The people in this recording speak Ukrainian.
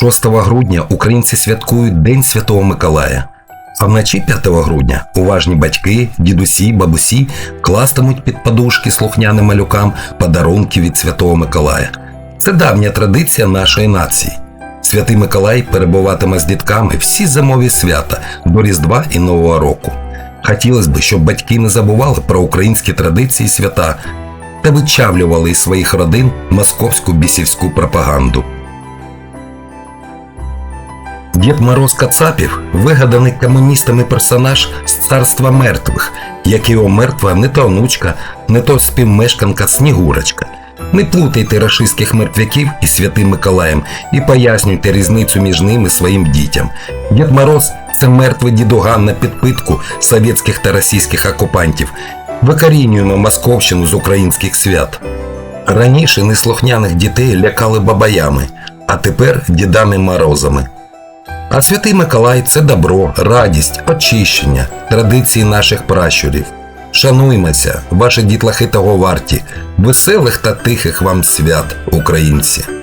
6 грудня українці святкують День Святого Миколая. А вночі 5 грудня уважні батьки, дідусі, бабусі кластимуть під подушки слухняним малюкам подарунки від Святого Миколая. Це давня традиція нашої нації. Святий Миколай перебуватиме з дітками всі зимові свята до Різдва і Нового року. Хотілося б, щоб батьки не забували про українські традиції свята та вичавлювали із своїх родин московську бісівську пропаганду. Дід Мороз Кацапів вигаданий комуністами персонаж з царства мертвих, як його мертва не то онучка, не то співмешканка Снігурочка. Не плутайте рашистських мертвяків із святим Миколаєм і пояснюйте різницю між ними своїм дітям. Дід Мороз це мертвий дідуган на підпитку совєтських та російських окупантів. Викорінюємо Московщину з українських свят. Раніше неслухняних дітей лякали бабаями, а тепер дідами морозами. А святий Миколай це добро, радість, очищення, традиції наших пращурів. Шануймося, ваші дітлахи того варті, веселих та тихих вам свят, українці.